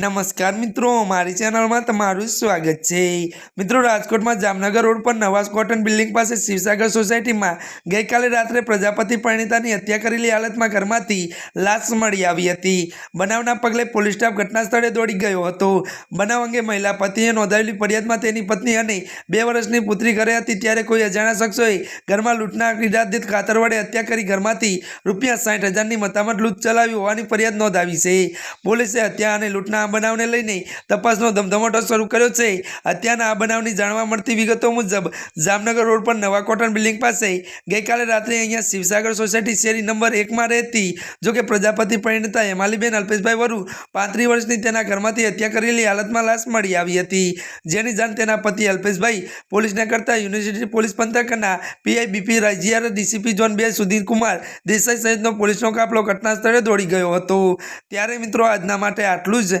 નમસ્કાર મિત્રો, મારી ચેનલમાં તમારું સ્વાગત છે. મિત્રો, રાજકોટમાં જામનગર રોડ પર નવાસ કોટન બિલ્ડિંગ પાસે શિવસાગર સોસાયટીમાં ગઈકાલે રાત્રે પ્રજાપતિ પરિણીતાની હત્યા કરેલી હાલતમાં ઘરમાંથી લાશ મળી આવી હતી. બનાવના પગલે પોલીસ સ્ટાફ ઘટના સ્થળે દોડી ગયો હતો. બનાવ અંગે મહિલા પતિએ નોંધાવેલી ફરિયાદમાં તેની પત્ની અને બે વર્ષની પુત્રી ઘરે હતી. ત્યારે કોઈ અજાણ્યા શખ્સોએ ઘરમાં લૂંટના ઇરાદિત ખાતર વડે હત્યા કરી ઘરમાંથી રૂપિયા સાઠ હજારની મતામત લૂંટ ચલાવી હોવાની ફરિયાદ નોંધાવી છે. પોલીસે હત્યા અને લૂંટના બનાવને લઈને તપાસનો ધમધમાટો શરૂ કર્યો છે. હત્યાના આ બનાવની જાણવા મળતી વિગતો મુજબ, જામનગર રોડ પર નવા કોટન બિલ્ડિંગ પાસે ગઈકાલે રાત્રે અહીંયા શિવસાગર સોસાયટી શેરી નંબર એકમાં રહેતી જોકે પ્રજાપતિ પરિણીતા હેમાલીબેન અલ્પેશભાઈ વરુ પાંત્રીસ વર્ષની તેના ઘરમાંથી હત્યા કરેલી હાલતમાં લાશ મળી આવી હતી. જેની જાણ તેના પતિ અલ્પેશભાઈ, પોલીસને કરતા યુનિવર્સિટી પોલીસ પંથકના પીઆઈ બીપી રાજ્યાર, ડીસીપી ઝોન બે, સુધીર કુમાર દેસાઈ સહિતનો પોલીસનો કાફલો ઘટના સ્થળે દોડી ગયો હતો. ત્યારે મિત્રો, આજના માટે આટલું જ.